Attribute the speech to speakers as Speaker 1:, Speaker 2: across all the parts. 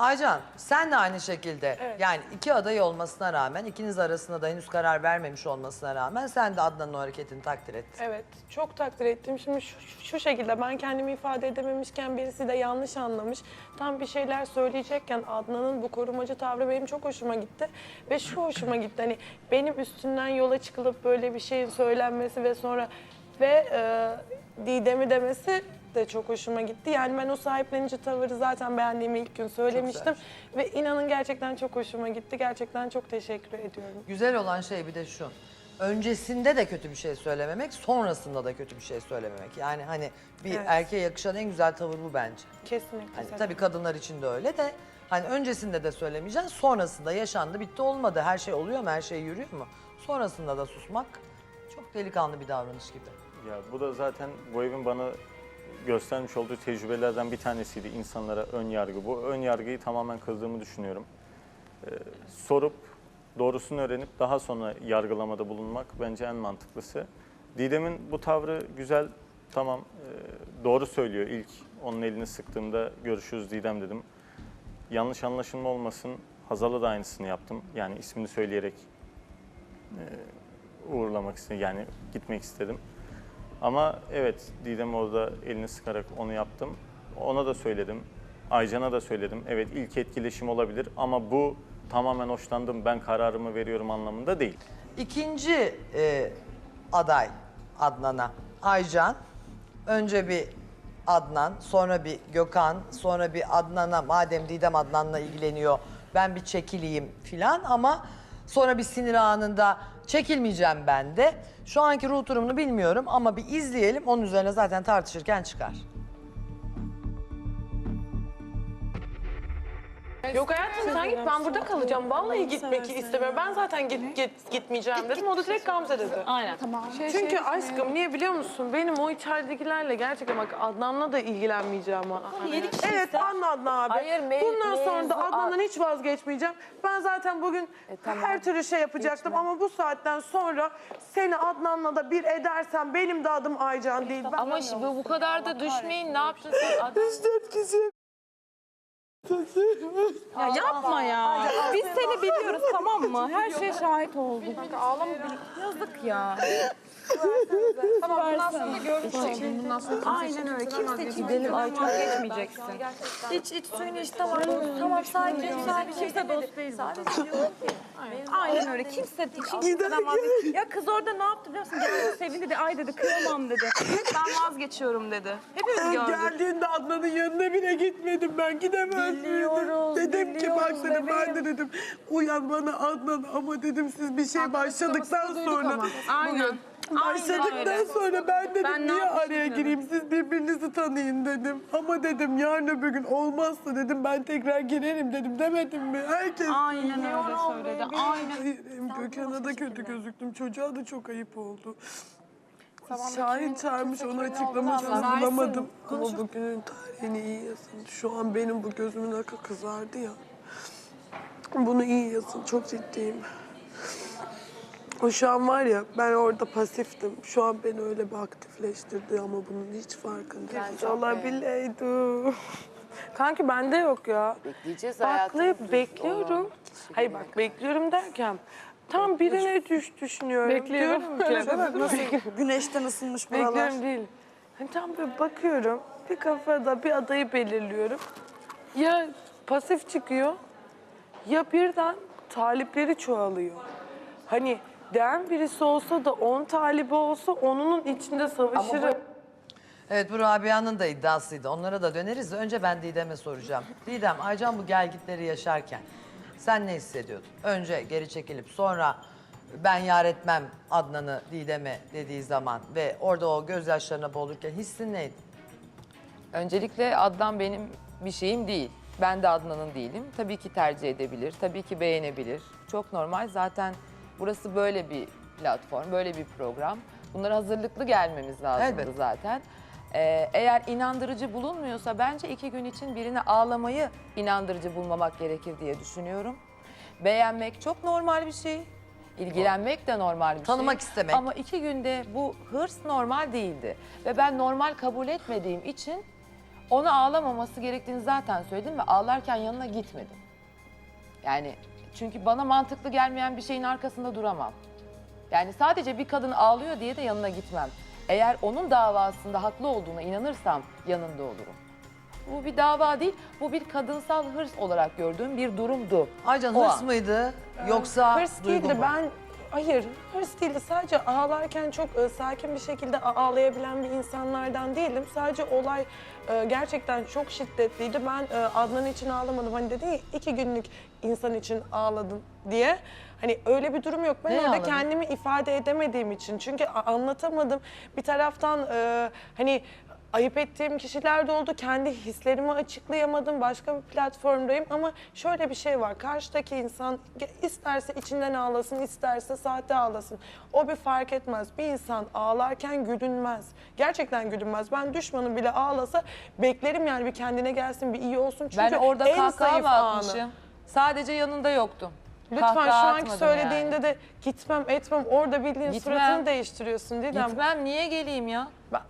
Speaker 1: Aycan sen de aynı şekilde
Speaker 2: Evet.
Speaker 1: yani iki aday olmasına rağmen ikiniz arasında da henüz karar vermemiş olmasına rağmen sen de Adnan'ın o hareketini takdir ettin.
Speaker 2: Evet, çok takdir ettim. Şimdi şu, şu şekilde ben kendimi ifade edememişken birisi de yanlış anlamış. Tam bir şeyler söyleyecekken Adnan'ın bu korumacı tavrı benim çok hoşuma gitti. Ve şu hoşuma gitti hani benim üstünden yola çıkılıp böyle bir şeyin söylenmesi ve sonra ve e, Didem'i demesi de çok hoşuma gitti. Yani ben o sahiplenici tavırı zaten beğendiğimi ilk gün söylemiştim. Ve inanın gerçekten çok hoşuma gitti. Gerçekten çok teşekkür ediyorum.
Speaker 1: Güzel olan şey bir de şu. Öncesinde de kötü bir şey söylememek, sonrasında da kötü bir şey söylememek. Yani hani bir
Speaker 2: Evet.
Speaker 1: erkeğe yakışan en güzel tavır bu bence.
Speaker 2: Kesinlikle.
Speaker 1: Hani tabii kadınlar için de öyle de hani öncesinde de söylemeyeceksin, sonrasında yaşandı, bitti olmadı. Her şey oluyor mu, her şey yürüyor mu? Sonrasında da susmak çok delikanlı bir davranış gibi.
Speaker 3: Ya bu da zaten bu evin bana göstermiş olduğu tecrübelerden bir tanesiydi insanlara ön yargı. Bu ön yargıyı tamamen kırdığımı düşünüyorum. Ee, sorup doğrusunu öğrenip daha sonra yargılamada bulunmak bence en mantıklısı. Didem'in bu tavrı güzel, tamam e, doğru söylüyor. İlk onun elini sıktığımda görüşürüz Didem dedim. Yanlış anlaşılma olmasın. Hazal'a da aynısını yaptım. Yani ismini söyleyerek e, uğurlamak istedim. Yani gitmek istedim. Ama evet Didem orada elini sıkarak onu yaptım. Ona da söyledim. Aycan'a da söyledim. Evet ilk etkileşim olabilir ama bu tamamen hoşlandım ben kararımı veriyorum anlamında değil.
Speaker 1: İkinci e, aday Adnan'a Aycan. Önce bir Adnan, sonra bir Gökhan, sonra bir Adnan'a madem Didem Adnan'la ilgileniyor ben bir çekileyim filan ama sonra bir sinir anında çekilmeyeceğim ben de. Şu anki durumunu bilmiyorum ama bir izleyelim onun üzerine zaten tartışırken çıkar.
Speaker 2: Yok hayatım sen git ben burada kalacağım. Vallahi gitmek istemiyorum. Ben zaten git, git gitmeyeceğim dedim. O da direkt Gamze dedi.
Speaker 4: Aynen. Tamam.
Speaker 2: Çünkü aşkım niye biliyor musun? Benim o içeridekilerle gerçekten bak Adnan'la da ilgilenmeyeceğim. ha. Evet anla Adnan abi.
Speaker 4: Hayır, me-
Speaker 2: Bundan sonra da
Speaker 4: mevzu-
Speaker 2: Adnan'dan hiç vazgeçmeyeceğim. Ben zaten bugün
Speaker 4: tamam.
Speaker 2: her türlü şey yapacaktım ama bu saatten sonra seni Adnan'la da bir edersem benim de adım Aycan değil. Ben
Speaker 4: Ama şimdi bu kadar da düşmeyin. Ne yaptın sen? Adam-
Speaker 2: dört kişi.
Speaker 5: Ya yapma ya. Biz seni biliyoruz tamam mı? Her şeye şahit olduk. Ağlama Yazık ya. Tamam bundan sonra. Bundan sonra Aynen öyle. Kimse için gidelim. Ay çok geçmeyeceksin. İç iç suyunu iç tamam. Tamam sakin sakin. Kimse dost değil. Aynen öyle. Kimse için kimseden vazgeç. Ya kız orada ne yaptı biliyor musun? Geldi sevindi de ay dedi kıyamam dedi. Ben vazgeçiyorum dedi. Hepimiz gördük.
Speaker 2: Geldiğinde Adnan'ın yanına bile gitmedim ben gidemez miydim? Dedim ki bak dedim ben de dedim uyan bana Adnan ama dedim siz bir şey başladıktan sonra
Speaker 5: Aynen.
Speaker 2: Başladıktan sonra ben dedim
Speaker 5: Ben ne
Speaker 2: niye
Speaker 5: yapmışım
Speaker 2: araya
Speaker 5: dedim.
Speaker 2: gireyim siz birbirinizi tanıyın dedim. Ama dedim yarın öbür gün olmazsa dedim ben tekrar girerim dedim demedim mi? Herkes
Speaker 5: Aynen öyle söyledi. Aynen.
Speaker 2: Hayır, hem Gökhan'a da kötü gözüktüm. Çocuğa da çok ayıp oldu. Şahin çağırmış onu açıklamasını bulamadım. Ama bugünün tarihini iyi yazın. Şu an benim bu gözümün akı kızardı ya. Bunu iyi yazın. Çok ciddiyim. O şu an var ya ben orada pasiftim. Şu an beni öyle bir aktifleştirdi ama bunun hiç farkında değil. Olabileydi. Kanki bende yok ya.
Speaker 4: Bekleyeceğiz
Speaker 2: Baklayıp bekliyorum. Hayır bak bekliyorum derken tam birine düş düşünüyorum. Bekliyorum. Diyorum ki,
Speaker 5: Güneşten ısınmış buralar.
Speaker 2: bekliyorum değil. Hani tam böyle bakıyorum. Bir kafada bir adayı belirliyorum. Ya pasif çıkıyor ya birden talipleri çoğalıyor. Hani den birisi olsa da on talibi olsa onunun içinde savaşırım.
Speaker 1: Evet bu Rabia'nın da iddiasıydı. Onlara da döneriz de önce ben Didem'e soracağım. Didem, Aycan bu gelgitleri yaşarken sen ne hissediyordun? Önce geri çekilip sonra ben yar etmem Adnan'ı Didem'e dediği zaman ve orada o gözyaşlarına boğulurken hissin neydi?
Speaker 6: Öncelikle Adnan benim bir şeyim değil. Ben de Adnan'ın değilim. Tabii ki tercih edebilir, tabii ki beğenebilir. Çok normal. Zaten burası böyle bir platform, böyle bir program. Bunlara hazırlıklı gelmemiz lazımdı
Speaker 1: Elbette.
Speaker 6: zaten. Ee, eğer inandırıcı bulunmuyorsa bence iki gün için birine ağlamayı inandırıcı bulmamak gerekir diye düşünüyorum. Beğenmek çok normal bir şey. İlgilenmek de normal bir şey.
Speaker 1: Tanımak istemek.
Speaker 6: Ama iki günde bu hırs normal değildi. Ve ben normal kabul etmediğim için Ona ağlamaması gerektiğini zaten söyledim ve ağlarken yanına gitmedim. Yani çünkü bana mantıklı gelmeyen bir şeyin arkasında duramam. Yani sadece bir kadın ağlıyor diye de yanına gitmem. Eğer onun davasında haklı olduğuna inanırsam yanında olurum. Bu bir dava değil, bu bir kadınsal hırs olarak gördüğüm bir durumdu.
Speaker 1: Aycan
Speaker 6: O
Speaker 1: hırs
Speaker 6: an.
Speaker 1: mıydı yoksa
Speaker 2: Hırs
Speaker 1: duygu
Speaker 2: değildi
Speaker 1: mu?
Speaker 2: ben hayır hırs değildi sadece ağlarken çok e, sakin bir şekilde ağlayabilen bir insanlardan değilim. Sadece olay e, gerçekten çok şiddetliydi. Ben e, Adnan için ağlamadım. Hani dedin ya iki günlük insan için ağladın diye. Hani öyle bir durum yok. Ben
Speaker 1: Neye
Speaker 2: orada
Speaker 1: ağladın?
Speaker 2: kendimi ifade edemediğim için. Çünkü a- anlatamadım. Bir taraftan e, hani ayıp ettiğim kişiler de oldu. Kendi hislerimi açıklayamadım. Başka bir platformdayım ama şöyle bir şey var. Karşıdaki insan isterse içinden ağlasın, isterse sahte ağlasın. O bir fark etmez. Bir insan ağlarken gülünmez. Gerçekten gülünmez. Ben düşmanım bile ağlasa beklerim yani bir kendine gelsin, bir iyi olsun. Çünkü
Speaker 6: ben orada
Speaker 2: en
Speaker 6: kahkaha
Speaker 2: zayıf anı.
Speaker 6: atmışım? Sadece yanında yoktum.
Speaker 2: Lütfen
Speaker 6: Kahkaha
Speaker 2: şu anki
Speaker 6: atmadım
Speaker 2: söylediğinde
Speaker 6: yani.
Speaker 2: de gitmem etmem orada bildiğin
Speaker 6: Gitmem.
Speaker 2: suratını değiştiriyorsun Didem.
Speaker 6: Gitmem niye geleyim ya?
Speaker 2: Ben-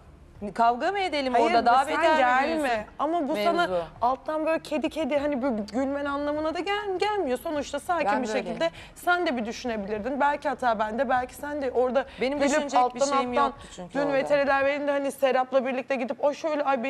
Speaker 6: Kavga mı edelim
Speaker 2: Hayır
Speaker 6: orada? Daha
Speaker 2: sen
Speaker 6: beter
Speaker 2: gelme. Ama bu sana
Speaker 6: mevzu?
Speaker 2: alttan böyle kedi kedi hani böyle gülmen anlamına da gel, gelmiyor. Sonuçta sakin
Speaker 6: Ben
Speaker 2: bir
Speaker 6: böyleyim.
Speaker 2: şekilde sen de bir düşünebilirdin. Belki hata bende, belki sen de orada
Speaker 6: Benim düşünecek bir şeyim yoktu çünkü
Speaker 2: Dün
Speaker 6: orada.
Speaker 2: veteriler verinde hani Serap'la birlikte gidip o şöyle ay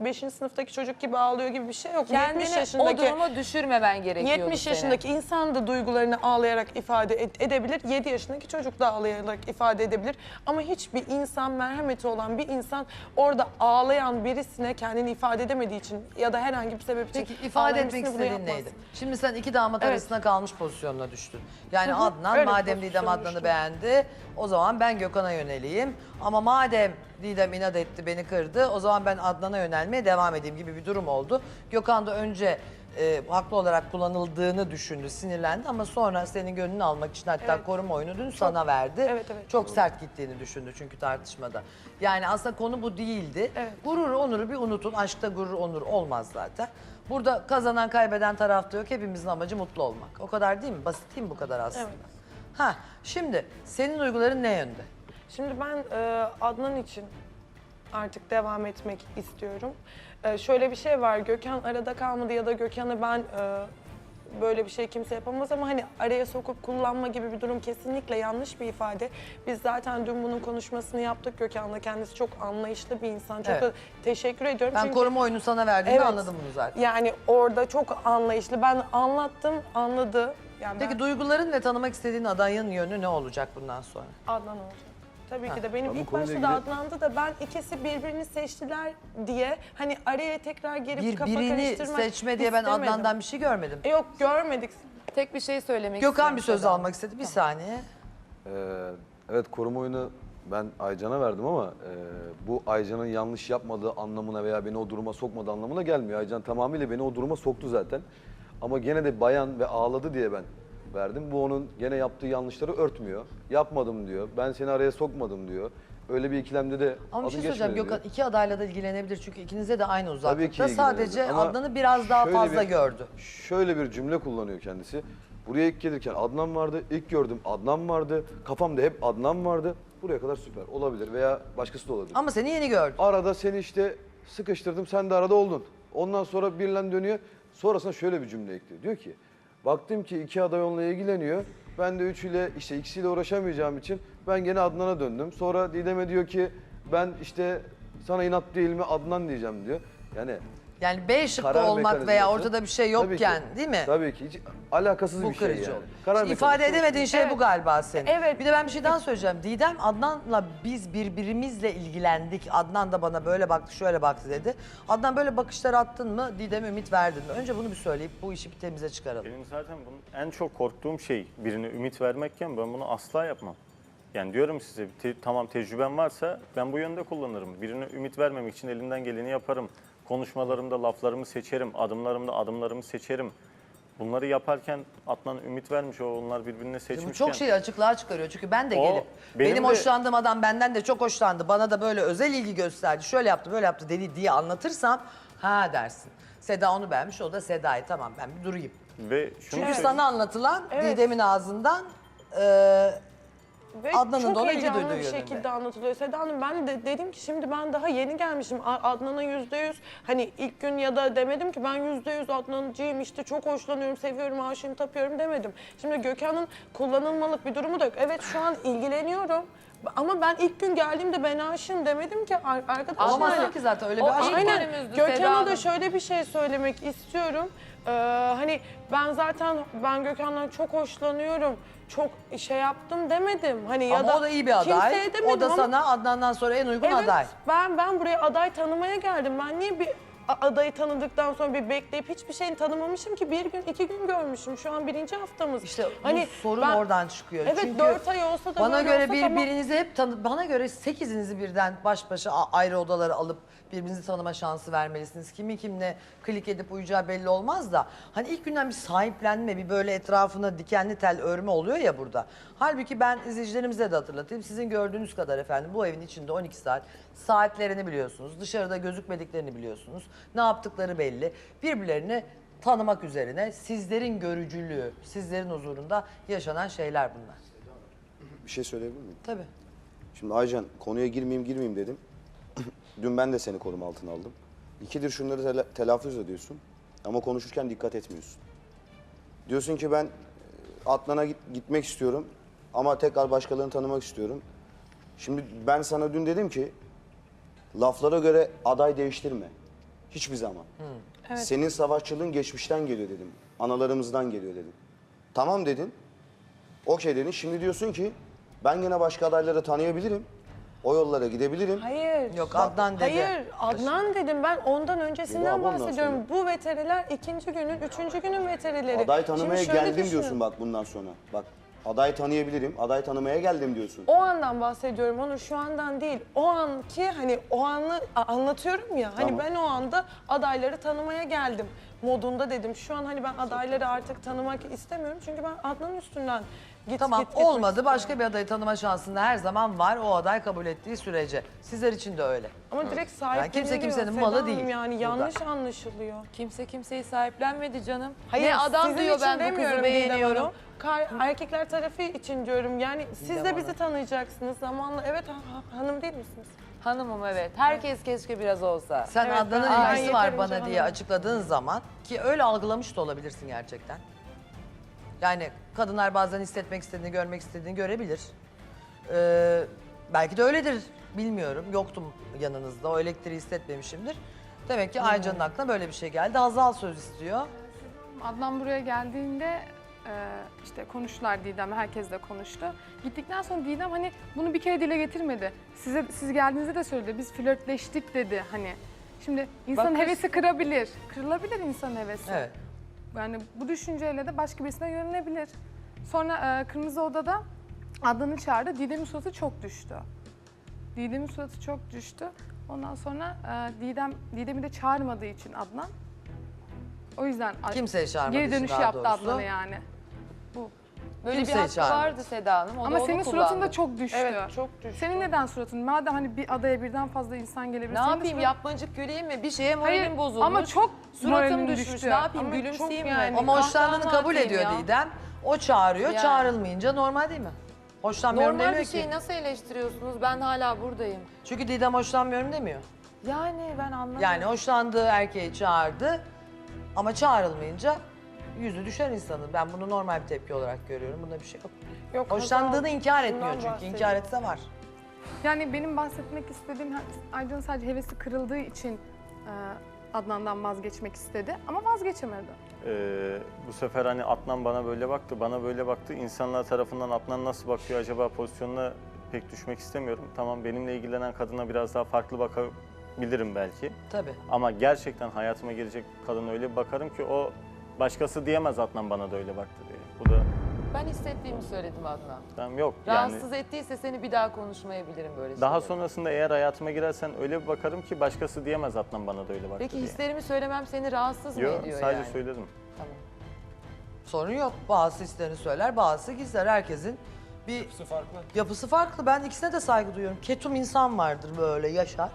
Speaker 2: 5. Beş, sınıftaki çocuk gibi ağlıyor gibi bir şey yok. 70
Speaker 6: Kendini o
Speaker 2: yaşındaki
Speaker 6: duruma düşürmemen gerekiyordu
Speaker 2: 70
Speaker 6: senin.
Speaker 2: yaşındaki insan da duygularını ağlayarak ifade ed- edebilir. 7 yaşındaki çocuk da ağlayarak ifade edebilir. Ama hiçbir insan merhameti olan bir insan orada ağlayan birisine kendini ifade edemediği için ya da herhangi bir sebep için
Speaker 1: Peki ifade
Speaker 2: ağlayan
Speaker 1: etmek
Speaker 2: birisine bunu
Speaker 1: istediğin
Speaker 2: yapmaz.
Speaker 1: neydi? Şimdi sen iki damat
Speaker 2: Evet.
Speaker 1: arasında kalmış pozisyonuna düştün. Yani Adnan
Speaker 2: öyle bir
Speaker 1: madem Didem
Speaker 2: pozisyona
Speaker 1: Adnan'ı
Speaker 2: düştüm.
Speaker 1: beğendi o zaman ben Gökhan'a yöneleyim. Ama madem Didem inat etti beni kırdı o zaman ben Adnan'a yönelmeye devam edeyim gibi bir durum oldu. Gökhan da önce e, haklı olarak kullanıldığını düşündü, sinirlendi ama sonra senin gönlünü almak için hatta
Speaker 2: Evet.
Speaker 1: koruma oyunu dün sana verdi.
Speaker 2: Evet, evet.
Speaker 1: Çok sert gittiğini düşündü çünkü tartışmada. Yani aslında konu bu değildi.
Speaker 2: Evet.
Speaker 1: Gurur, onuru bir unutun. Aşkta gurur, onur olmaz zaten. Burada kazanan, kaybeden tarafta yok. Hepimizin amacı mutlu olmak. O kadar değil mi? Basit değil mi bu kadar aslında?
Speaker 2: Evet.
Speaker 1: Ha, şimdi senin duyguların ne yönde?
Speaker 2: Şimdi ben e, Adnan için artık devam etmek istiyorum. E, şöyle bir şey var, Gökhan arada kalmadı ya da Gökhan'ı ben e, böyle bir şey kimse yapamaz ama hani araya sokup kullanma gibi bir durum kesinlikle yanlış bir ifade. Biz zaten dün bunun konuşmasını yaptık Gökhan'la. Kendisi çok anlayışlı bir insan. Çok
Speaker 1: Evet.
Speaker 2: da teşekkür ediyorum.
Speaker 1: Ben
Speaker 2: Çünkü-
Speaker 1: koruma oyunu sana verdiğimi
Speaker 2: Evet.
Speaker 1: anladım bunu zaten.
Speaker 2: Yani orada çok anlayışlı. Ben anlattım, anladı. Yani
Speaker 1: Peki
Speaker 2: ben
Speaker 1: duyguların ve tanımak istediğin adayın yönü ne olacak bundan sonra?
Speaker 2: Adnan olacak. Tabii
Speaker 1: Ha.
Speaker 2: ki de benim
Speaker 7: Ben bu
Speaker 2: ilk
Speaker 7: konuyla
Speaker 2: başta da
Speaker 7: ilgili-
Speaker 2: Adnan'dı da ben ikisi birbirini seçtiler diye hani araya tekrar gelip
Speaker 1: Bir
Speaker 2: kafa
Speaker 1: birini
Speaker 2: karıştırmak
Speaker 1: seçme diye ben
Speaker 2: istemedim.
Speaker 1: Adnan'dan bir şey görmedim.
Speaker 2: E, Yok görmedik.
Speaker 6: Tek bir şey söylemek
Speaker 1: Gökhan bir
Speaker 6: istiyorum
Speaker 1: söz
Speaker 6: Seda.
Speaker 1: almak istedi. Bir saniye.
Speaker 7: Ee, evet koruma oyunu ben Aycan'a verdim ama e, bu Aycan'ın yanlış yapmadığı anlamına veya beni o duruma sokmadığı anlamına gelmiyor. Aycan tamamıyla beni o duruma soktu zaten. Ama gene de bayan ve ağladı diye ben verdim. Bu onun gene yaptığı yanlışları örtmüyor. Yapmadım diyor. Ben seni araya sokmadım diyor. Öyle bir ikilemde de
Speaker 1: Ama bir
Speaker 7: adım
Speaker 1: şey söyleyeceğim
Speaker 7: geçmedi
Speaker 1: Gökhan
Speaker 7: diyor.
Speaker 1: iki adayla da ilgilenebilir çünkü ikinize de aynı uzaklıkta.
Speaker 7: ilgilenebilir.
Speaker 1: Sadece
Speaker 7: Ama
Speaker 1: Adnan'ı biraz daha
Speaker 7: şöyle
Speaker 1: fazla
Speaker 7: bir-
Speaker 1: gördü.
Speaker 7: Şöyle bir cümle kullanıyor kendisi. Buraya ilk gelirken Adnan vardı, ilk gördüm Adnan vardı, kafamda hep Adnan vardı. Buraya kadar süper olabilir veya başkası da olabilir.
Speaker 1: Ama seni yeni gördü.
Speaker 7: Arada seni işte sıkıştırdım, sen de arada oldun. Ondan sonra birilen dönüyor, sonrasında şöyle bir cümle ekliyor. Diyor ki, baktım ki iki aday onunla ilgileniyor. Ben de üçüyle, işte ikisiyle uğraşamayacağım için ben gene Adnan'a döndüm. Sonra Didem'e diyor ki, ben işte sana inat değil mi Adnan diyeceğim diyor. Yani
Speaker 1: Yani B şıkkı
Speaker 7: karar
Speaker 1: olmak veya
Speaker 7: mekanizması.
Speaker 1: ortada bir şey
Speaker 7: Tabii ki.
Speaker 1: yokken değil mi?
Speaker 7: Tabii ki hiç alakasız
Speaker 1: Bu
Speaker 7: bir şey
Speaker 1: kırıcı
Speaker 7: yani. Karar
Speaker 1: ifade
Speaker 7: mekanizması.
Speaker 1: edemediğin şey
Speaker 2: Evet.
Speaker 1: bu galiba senin.
Speaker 2: Evet.
Speaker 1: Bir de ben bir şey daha söyleyeceğim. Didem Adnan'la biz birbirimizle ilgilendik. Adnan da bana böyle baktı, şöyle baktı dedi. Adnan böyle bakışlar attın mı? Didem ümit verdin mi? Önce bunu bir söyleyip bu işi bir temize çıkaralım.
Speaker 3: Benim zaten bunun en çok korktuğum şey birine ümit vermekken ben bunu asla yapmam. Yani diyorum size te- tamam tecrübem varsa ben bu yönde kullanırım. Birine ümit vermemek için elimden geleni yaparım. Konuşmalarımda laflarımı seçerim, adımlarımda adımlarımı seçerim. Bunları yaparken Adnan ümit vermiş, o onlar birbirine seçmişken.
Speaker 1: bu çok şeyi açıklığa çıkarıyor. Çünkü ben de
Speaker 3: O,
Speaker 1: gelip benim,
Speaker 3: benim de-
Speaker 1: hoşlandığım adam benden de çok hoşlandı. Bana da böyle özel ilgi gösterdi. Şöyle yaptı, böyle yaptı dedi diye anlatırsam ha dersin. Seda onu beğenmiş, o da Seda'yı tamam ben bir durayım.
Speaker 3: Ve şunu
Speaker 1: Çünkü
Speaker 3: söyleyeyim.
Speaker 1: sana anlatılan
Speaker 2: Evet.
Speaker 1: Didem'in ağzından e,
Speaker 2: Ve
Speaker 1: Adnan'ın
Speaker 2: çok
Speaker 1: da ona ilgi
Speaker 2: heyecanlı
Speaker 1: duyduğu
Speaker 2: bir
Speaker 1: yönünde.
Speaker 2: şekilde anlatılıyor. Seda Hanım ben de dedim ki şimdi ben daha yeni gelmişim. A- Adnan'a yüzde yüz hani ilk gün ya da demedim ki ben yüzde yüz Adnan'cıyım işte çok hoşlanıyorum, seviyorum, aşığım, tapıyorum demedim. Şimdi Gökhan'ın kullanılmalık bir durumu da yok. Evet şu an ilgileniyorum. Ama ben ilk gün geldiğimde ben aşığım demedim ki ar- arkadaşlar.
Speaker 1: Olamazsın ki zaten öyle bir
Speaker 6: O
Speaker 1: aşk.
Speaker 6: ilk
Speaker 2: Aynen.
Speaker 6: günümüzdü Seda
Speaker 2: Gökhan'a
Speaker 6: Hanım.
Speaker 2: da şöyle bir şey söylemek istiyorum. Ee, hani ben zaten ben Gökhan'dan çok hoşlanıyorum. Çok şey yaptım demedim. Hani ya
Speaker 1: Ama
Speaker 2: da
Speaker 1: o da iyi bir aday.
Speaker 2: Kimseye demedim
Speaker 1: O da
Speaker 2: ama-
Speaker 1: sana Adnan'dan sonra en uygun
Speaker 2: Evet,
Speaker 1: aday.
Speaker 2: ben ben buraya aday tanımaya geldim. Ben niye bir a- adayı tanıdıktan sonra bir bekleyip hiçbir şeyini tanımamışım ki bir gün iki gün görmüşüm. Şu an birinci haftamız.
Speaker 1: İşte
Speaker 2: hani
Speaker 1: sorun
Speaker 2: ben-
Speaker 1: oradan çıkıyor.
Speaker 2: Evet
Speaker 1: Çünkü
Speaker 2: dört ay olsa da
Speaker 1: Bana
Speaker 2: böyle
Speaker 1: göre
Speaker 2: olsa tamam.
Speaker 1: birbirinizi hep tanı bana göre sekizinizi birden baş başa a- ayrı odalara alıp birbirinizi tanıma şansı vermelisiniz. Kimi kimle klik edip uyuyacağı belli olmaz da hani ilk günden bir sahiplenme, bir böyle etrafına dikenli tel örme oluyor ya burada. Halbuki ben izleyicilerimize de hatırlatayım. Sizin gördüğünüz kadar efendim bu evin içinde 12 saat saatlerini biliyorsunuz. Dışarıda gözükmediklerini biliyorsunuz. Ne yaptıkları belli. Birbirlerini tanımak üzerine sizlerin görücülüğü, sizlerin huzurunda yaşanan şeyler bunlar.
Speaker 8: Bir şey söyleyebilir miyim?
Speaker 1: Tabii.
Speaker 8: Şimdi Aycan konuya girmeyeyim girmeyeyim dedim. Dün ben de seni koruma altına aldım. İkidir şunları tela- telaffuz ediyorsun ama konuşurken dikkat etmiyorsun. Diyorsun ki ben e, Adnan'a git- gitmek istiyorum ama tekrar başkalarını tanımak istiyorum. Şimdi ben sana dün dedim ki laflara göre aday değiştirme. Hiçbir zaman. Senin savaşçılığın geçmişten geliyor dedim. Analarımızdan geliyor dedim. Tamam dedin. Okey dedin. Şimdi diyorsun ki ben gene başka adayları tanıyabilirim. O yollara gidebilirim.
Speaker 2: Hayır.
Speaker 1: Yok Adnan dedi.
Speaker 2: Hayır Adnan dedim ben ondan
Speaker 8: Yok,
Speaker 2: öncesinden
Speaker 8: ondan
Speaker 2: bahsediyorum.
Speaker 8: sonra.
Speaker 2: Bu veteriler ikinci günün, üçüncü günün veterileri.
Speaker 8: Aday
Speaker 2: Şimdi
Speaker 8: tanımaya
Speaker 2: şöyle
Speaker 8: geldim
Speaker 2: düşünün.
Speaker 8: diyorsun bak bundan sonra. Bak aday tanıyabilirim. Aday tanımaya geldim diyorsun.
Speaker 2: O andan bahsediyorum onu şu andan değil. O anki hani o anı a- anlatıyorum ya. Hani
Speaker 8: Tamam.
Speaker 2: ben o anda adayları tanımaya geldim modunda dedim. Şu an hani ben adayları artık tanımak istemiyorum. Çünkü ben Adnan üstünden git
Speaker 1: Tamam
Speaker 2: git gitmek
Speaker 1: olmadı.
Speaker 2: istiyorum.
Speaker 1: Başka bir adayı tanıma şansında her zaman var. O aday kabul ettiği sürece. Sizler için de öyle.
Speaker 2: Ama direkt sahip
Speaker 1: Yani kimse kimsenin
Speaker 2: Seda
Speaker 1: malı değil
Speaker 2: Yani
Speaker 1: burada.
Speaker 2: yanlış anlaşılıyor.
Speaker 6: Kimse kimseyi sahiplenmedi canım.
Speaker 2: Hayır,
Speaker 6: ne adam
Speaker 2: sizin
Speaker 6: diyor
Speaker 2: için
Speaker 6: ben bu
Speaker 2: demiyorum
Speaker 6: kızı
Speaker 2: Didem
Speaker 6: beğeniyorum.
Speaker 2: Hanım. Kar- erkekler tarafı için diyorum. Yani siz de bizi tanıyacaksınız zamanla. Evet ha- ha- hanım değil misiniz?
Speaker 6: Hanımım evet. Herkes keşke biraz olsa.
Speaker 1: Sen
Speaker 2: Evet,
Speaker 1: Adnan'ın
Speaker 2: ben-
Speaker 1: ilgisi var
Speaker 2: yeterince
Speaker 1: bana diye
Speaker 2: hanım.
Speaker 1: açıkladığın zaman ki öyle algılamış da olabilirsin gerçekten. Yani kadınlar bazen hissetmek istediğini, görmek istediğini görebilir. Ee, belki de öyledir. Bilmiyorum. Yoktum yanınızda. O elektriği hissetmemişimdir. Demek ki Aycan'ın aklına böyle bir şey geldi. Hazal söz istiyor.
Speaker 9: Adnan buraya geldiğinde işte konuştular Didem, herkes de konuştu. Gittikten sonra Didem hani bunu bir kere dile getirmedi. Size siz geldiğinizde de söyledi. Biz flörtleştik dedi hani. Şimdi insanın
Speaker 6: Bakış-
Speaker 9: hevesi kırabilir. Kırılabilir insanın hevesi.
Speaker 1: Evet.
Speaker 9: Yani bu düşünceyle de başka birisine yönelebilir. Sonra e, Kırmızı Oda'da Adnan'ı çağırdı. Didem'in suratı çok düştü. Didem'in suratı çok düştü. Ondan sonra e, Didem Didem'i de çağırmadığı için Adnan. O yüzden
Speaker 1: Kimseye
Speaker 9: geri
Speaker 1: için
Speaker 9: dönüş
Speaker 1: daha
Speaker 9: yaptı
Speaker 1: doğrusu.
Speaker 9: Adnan'a yani.
Speaker 6: Böyle
Speaker 1: Kimseyi
Speaker 6: bir hakkı
Speaker 1: çağırmadı.
Speaker 6: vardı Seda Hanım. O da
Speaker 9: Ama
Speaker 6: onu
Speaker 9: senin suratın da çok düştü.
Speaker 2: Evet çok düştü.
Speaker 9: Senin neden suratın? Madem hani bir adaya birden fazla insan gelebilir.
Speaker 6: Ne
Speaker 9: senin de
Speaker 6: yapayım
Speaker 9: suratın-
Speaker 6: yapmacık güleyim mi? Bir şeye moralim
Speaker 9: Hayır,
Speaker 6: bozulmuş.
Speaker 9: ama çok
Speaker 6: Suratım düşmüş.
Speaker 9: düştü.
Speaker 6: Ne yapayım
Speaker 2: Ama
Speaker 6: gülümseyeyim mi?
Speaker 2: yani-
Speaker 1: Ama hoşlandığını kabul ediyor
Speaker 6: ya.
Speaker 1: Didem. O çağırıyor.
Speaker 6: Yani.
Speaker 1: Çağrılmayınca normal değil mi? Hoşlanmıyorum
Speaker 6: Normal
Speaker 1: demiyor
Speaker 6: bir şeyi nasıl eleştiriyorsunuz? Ben hala buradayım.
Speaker 1: Çünkü Didem hoşlanmıyorum demiyor.
Speaker 6: Yani ben anlamadım.
Speaker 1: Yani hoşlandığı erkeği çağırdı ama çağrılmayınca yüzü düşer insanın. Ben bunu normal bir tepki olarak görüyorum. Bunda bir şey yok.
Speaker 2: Yok,
Speaker 1: Hoşlandığını inkar etmiyor çünkü.
Speaker 2: bahsediyorum.
Speaker 1: İnkar etse var.
Speaker 9: Yani benim bahsetmek istediğim Aycan'ın sadece hevesi kırıldığı için e, Adnan'dan vazgeçmek istedi ama vazgeçemedi.
Speaker 3: Ee, bu sefer hani Adnan bana böyle baktı, bana böyle baktı. İnsanlar tarafından Adnan nasıl bakıyor acaba pozisyonuna pek düşmek istemiyorum. Tamam benimle ilgilenen kadına biraz daha farklı bakabilirim belki.
Speaker 1: Tabii.
Speaker 3: Ama gerçekten hayatıma girecek kadına öyle bir bakarım ki o başkası diyemez Adnan bana da öyle baktı diye. Bu da
Speaker 6: Ben hissettiğimi söyledim Adnan.
Speaker 3: tamam yok yani.
Speaker 6: Rahatsız ettiyse seni bir daha konuşmayabilirim böyle
Speaker 3: Daha
Speaker 6: şeyleri.
Speaker 3: sonrasında eğer hayatıma girersen öyle bir bakarım ki başkası diyemez Adnan bana da öyle baktı
Speaker 6: Peki
Speaker 3: diye.
Speaker 6: hislerimi söylemem seni rahatsız mı
Speaker 3: Yok
Speaker 6: ediyor
Speaker 3: sadece
Speaker 6: yani?
Speaker 3: söyledim.
Speaker 6: Tamam.
Speaker 1: Sorun yok. Bazısı hislerini söyler, bazısı gizler. Herkesin bir yapısı farklı. Yapısı farklı. Ben ikisine de saygı duyuyorum. Ketum insan vardır böyle yaşar.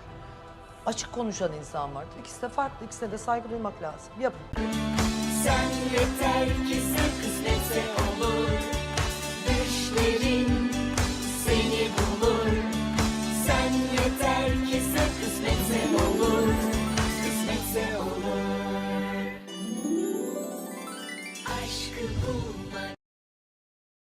Speaker 1: Açık konuşan insan vardır. İkisi de farklı. İkisine de saygı duymak lazım. Yapın.
Speaker 10: Sen yeter ki sen kısmetse